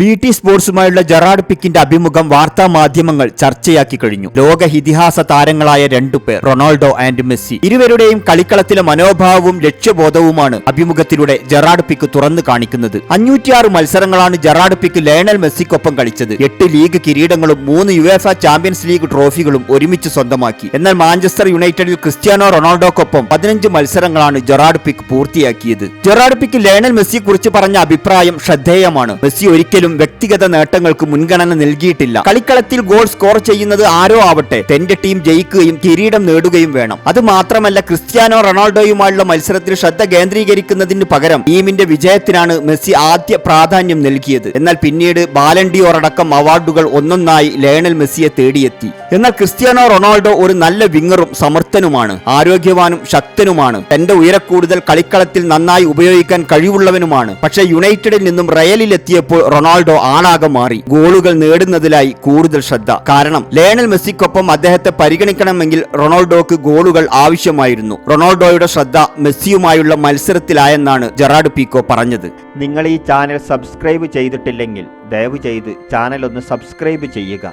B T സ്പോർട്സുമായുള്ള Gerard പിക്കിന്റെ അഭിമുഖം വാർത്താ മാധ്യമങ്ങൾ ചർച്ചയാക്കി കഴിഞ്ഞു. ലോക ഇതിഹാസ താരങ്ങളായ രണ്ടുപേർ റൊണാൾഡോ ആൻഡ് മെസ്സി. ഇരുവരുടെയും കളിക്കളത്തിലെ മനോഭാവവും ലക്ഷ്യബോധവുമാണ് അഭിമുഖത്തിലൂടെ ജെറാഡ് പിക്ക് തുറന്നു കാണിക്കുന്നത്. അഞ്ഞൂറ്റിയാറ് മത്സരങ്ങളാണ് ജെറാഡ് പിക്ക് ലയണൽ മെസ്സിക്കൊപ്പം കളിച്ചത്. എട്ട് ലീഗ് കിരീടങ്ങളും മൂന്ന് യുവേഫ ചാമ്പ്യൻസ് ലീഗ് ട്രോഫികളും ഒരുമിച്ച് സ്വന്തമാക്കി. എന്നാൽ മാഞ്ചസ്റ്റർ യുണൈറ്റഡിൽ ക്രിസ്ത്യാനോ റൊണാൾഡോക്കൊപ്പം പതിനഞ്ച് മത്സരങ്ങളാണ് ജെറാഡ് പിക്ക് പൂർത്തിയാക്കിയത്. ജെറാഡ് പിക്ക് ലയണൽ മെസ്സിയെക്കുറിച്ച് പറഞ്ഞ അഭിപ്രായം ശ്രദ്ധേയമാണ്. മെസ്സി ഒരിക്കലും വ്യക്തിഗത നേട്ടങ്ങൾക്ക് മുൻഗണന നൽകിയിട്ടില്ല. കളിക്കളത്തിൽ ഗോൾ സ്കോർ ചെയ്യുന്നത് ആരോ ആവട്ടെ തന്റെ ടീം ജയിക്കുകയും കിരീടം നേടുകയും വേണം. അത് മാത്രമല്ല ക്രിസ്ത്യാനോ റൊണാൾഡോയുമായുള്ള മത്സരത്തിൽ ശ്രദ്ധ കേന്ദ്രീകരിക്കുന്നതിന് പകരം ടീമിന്റെ വിജയത്തിനാണ് മെസ്സി ആദ്യ പ്രാധാന്യം നൽകിയത്. എന്നാൽ പിന്നീട് ബാലൻഡിയോർ അടക്കം അവാർഡുകൾ ഒന്നൊന്നായി ലയണൽ മെസ്സിയെ തേടിയെത്തി. എന്നാൽ ക്രിസ്ത്യാനോ റൊണാൾഡോ ഒരു നല്ല വിങ്ങറും സമർത്ഥനുമാണ് ആരോഗ്യവാനും ശക്തനുമാണ്. തന്റെ ഉയരക്കൂടുതൽ കളിക്കളത്തിൽ നന്നായി ഉപയോഗിക്കാൻ കഴിവുള്ളവനുമാണ്. പക്ഷേ യുണൈറ്റഡിൽ നിന്നും റയലിൽ എത്തിയപ്പോൾ റൊണാൾഡോ ആളാകെ മാറി. ഗോളുകൾ നേടുന്നതിലായി കൂടുതൽ ശ്രദ്ധ. കാരണം ലയണൽ മെസ്സിക്കൊപ്പം അദ്ദേഹത്തെ പരിഗണിക്കണമെങ്കിൽ റൊണാൾഡോക്ക് ഗോളുകൾ ആവശ്യമായിരുന്നു. റൊണാൾഡോയുടെ ശ്രദ്ധ മെസ്സിയുമായുള്ള മത്സരത്തിലായെന്നാണ് ജെറാഡ് പീക്കോ പറഞ്ഞത്. നിങ്ങൾ ഈ ചാനൽ സബ്സ്ക്രൈബ് ചെയ്തിട്ടില്ലെങ്കിൽ ദയവ് ചെയ്ത് ചാനൽ ഒന്ന് സബ്സ്ക്രൈബ് ചെയ്യുക.